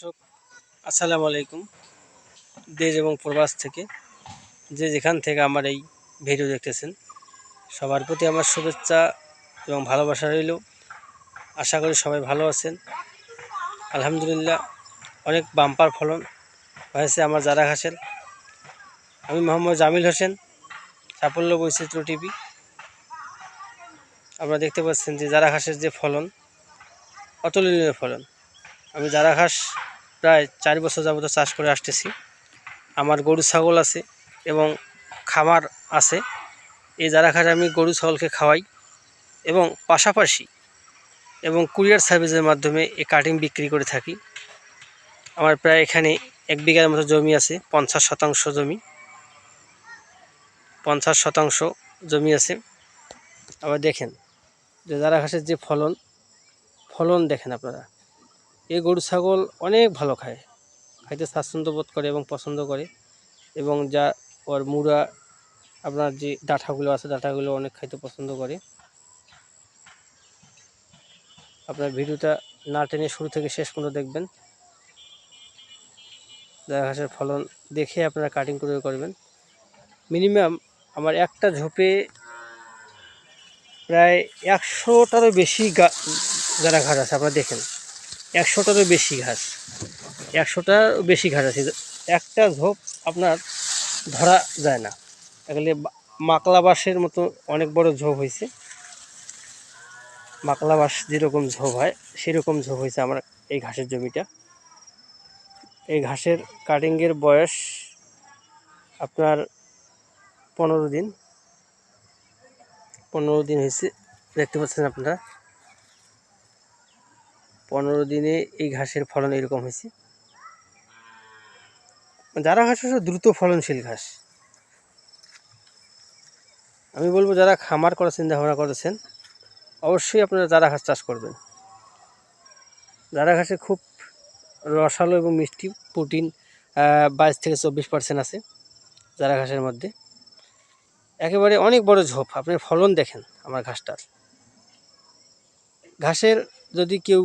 দর্শক, আসসালামু আলাইকুম। দেশ এবং প্রবাস থেকে যে যেখান থেকে আমার এই ভিডিও দেখতেছেন, সবার প্রতি আমার শুভেচ্ছা এবং ভালোবাসা রইল। আশা করি সবাই ভালো আছেন। আলহামদুলিল্লাহ, অনেক বাম্পার ফলন হয়েছে আমার জারা ঘাসের। আমি মোহাম্মদ জামিল হোসেন, সাফল্য বৈচিত্র্য টিভি। আপনারা দেখতে পাচ্ছেন যে জারা ঘাসের যে ফলন, অতুলনীয় ফলন। আমি জারা ঘাস প্রায় চার বছর যাবত চাষ করে আসতেছি। আমার গরু, ছাগল আছে এবং খামার আছে। এই জারা ঘাস আমি গরু, ছাগলকে খাওয়াই এবং পাশাপাশি এবং কুরিয়ার সার্ভিসের মাধ্যমে এই কাটিং বিক্রি করে থাকি। আমার প্রায় এখানে এক বিঘার মতো জমি আছে, পঞ্চাশ শতাংশ জমি। পঞ্চাশ শতাংশ জমি আছে। আবার দেখেন যে জারা ঘাসের যে ফলন ফলন দেখেন আপনারা। এই গরু, ছাগল অনেক ভালো খায়। খাইতে স্বাচ্ছন্দ্য বোধ করে এবং পছন্দ করে এবং যা ওর মুড়া, আপনার যে ডাঁটাগুলো আছে, ডাঁটাগুলো অনেক খাইতে পছন্দ করে। আপনার ভিডিওটা না টেনে শুরু থেকে শেষ পর্যন্ত দেখবেন। জারা ঘাসের ফলন দেখে আপনারা কাটিং করে করবেন। মিনিমাম আমার একটা ঝোপে প্রায় একশোটারও বেশি গা যারা ঘাস আছে, আপনারা দেখেন। একশোটারও বেশি ঘাস। একশোটার বেশি ঘাস আছে। একটা ঝোপ আপনার ধরা যায় না। এগুলি মাকলা বাঁশের মতো অনেক বড় ঝোপ হয়েছে মাকলা বাঁশ যেরকম ঝোপ হয়, সেরকম ঝোপ হয়েছে আমার এই ঘাসের জমিটা। এই ঘাসের কাটিংয়ের বয়স আপনার পনেরো দিন। পনেরো দিন হয়েছে দেখতে পাচ্ছেন আপনারা। পনেরো দিনে এই ঘাসের ফলন এরকম হয়েছে। যারা ঘাস হচ্ছে দ্রুত ফলনশীল ঘাস। আমি বলব, যারা খামার করার চিন্তা ভাবনা করেছেন অবশ্যই আপনারা যারা ঘাস চাষ করবেন। যারা ঘাসে খুব রসালো এবং মিষ্টি প্রোটিন বাইশ থেকে চব্বিশ পার্সেন্ট আছে যারা ঘাসের মধ্যে। একেবারে অনেক বড় ঝোপ, আপনি ফলন দেখেন আমার ঘাসটার। ঘাসের যদি কেউ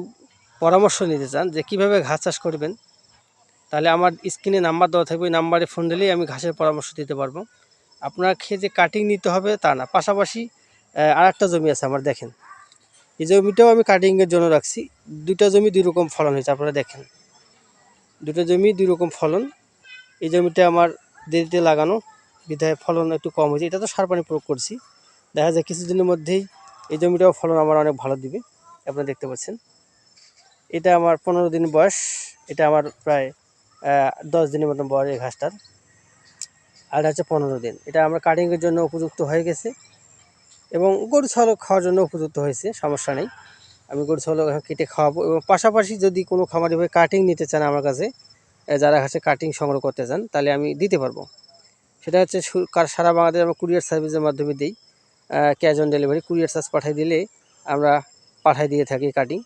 পরামর্শ নিতে চান যে কীভাবে ঘাস চাষ করবেন, তাহলে আমার স্ক্রিনে নাম্বার দেওয়া থাকবে, ওই নাম্বারে ফোন দিলেই আমি ঘাসের পরামর্শ দিতে পারব। আপনার খেয়ে যে কাটিং নিতে হবে তা না, পাশাপাশি আর একটা জমি আছে আমার, দেখেন। এই জমিটাও আমি কাটিংয়ের জন্য রাখছি। দুটা জমি দুই রকম ফলন হয়েছে, আপনারা দেখেন। দুটো জমি দুই রকম ফলন। এই জমিটা আমার দেরিতে লাগানো, বিধায় ফলন একটু কম হয়েছে। এটা তো সার পানি প্রয়োগ করছি। দেখা যায় কিছুদিনের মধ্যেই এই জমিটাও ফলন আমার অনেক ভালো দিবে। আপনারা দেখতে পাচ্ছেন। এটা আমার পনেরো দিন বয়স। এটা আমার প্রায় দশ দিনের মতন বয়স এই ঘাসটার। আর হচ্ছে পনেরো দিন। এটা আমার কাটিংয়ের জন্য উপযুক্ত হয়ে গেছে। এবং গরু ছাগল খাওয়ার জন্য উপযুক্ত হয়েছে, সমস্যা নেই। আমি গরু ছাগল কেটে খাওয়াবো এবং পাশাপাশি যদি কোনো খামারি ভাই কাটিং নিতে চান আমার কাছে যারা কাছে কাটিং সংগ্রহ করতে চান, তাহলে আমি দিতে পারব। সেটা হচ্ছে সারা বাংলাদেশ আমরা কুরিয়ার সার্ভিসের মাধ্যমে দিই। Cash on delivery courier charge পাঠিয়ে দিলে আমরা পাঠিয়ে দিয়ে থাকি কাটিং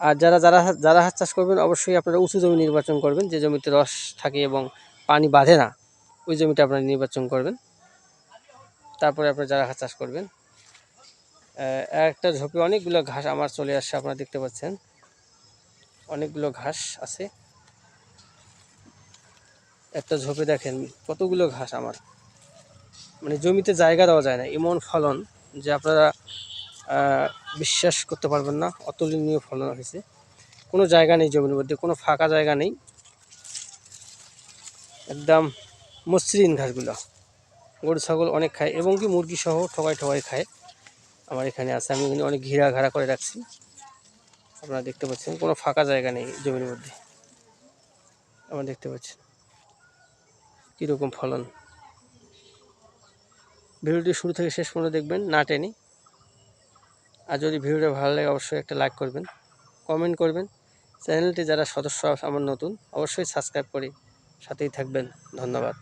আর যারা যারা যারা হাঁস চাষ করবেন, অবশ্যই আপনারা উঁচু জমি নির্বাচন করবেন। যে জমিতে রস থাকে এবং পানি বাঁধে না, ওই জমিটা আপনারা নির্বাচন করবেন। তারপরে আপনারা যারা হাঁস চাষ করবেন একটা ঝোপে অনেকগুলো ঘাস আমার চলে আসছে, আপনারা দেখতে পাচ্ছেন। অনেকগুলো ঘাস আছে। একটা ঝোপে দেখেন, কতগুলো ঘাস আমার। মানে জমিতে জায়গা দেওয়া যায় না, এমন ফলন যে আপনারা বিশ্বাস করতে পারবেন না। অতুলনীয় ফলন হয়েছে। কোনো জায়গা নেই জমির মধ্যে, কোনো ফাঁকা জায়গা নেই। একদম মসৃণ ঘাসগুলো। গরু, ছাগল অনেক খায় এবং কি মুরগি সহ ঠকাই ঠকাই খায়। আমার এখানে আছে, আমি এখানে অনেক ঘিরা ঘাড়া করে রাখছি। আপনারা দেখতে পাচ্ছেন, কোনো ফাঁকা জায়গা নেই জমির মধ্যে। আপনারা দেখতে পাচ্ছেন কীরকম ফলন। ভিডিওটি শুরু থেকে শেষ পর্যন্ত দেখবেন, না টেনে। আর যদি ভিডিওটা ভালো লাগে, অবশ্যই একটা লাইক করবেন কমেন্ট করবেন। চ্যানেলটি যারা সদস্য, আমার নতুন, অবশ্যই সাবস্ক্রাইব করে। সাথেই থাকবেন। ধন্যবাদ।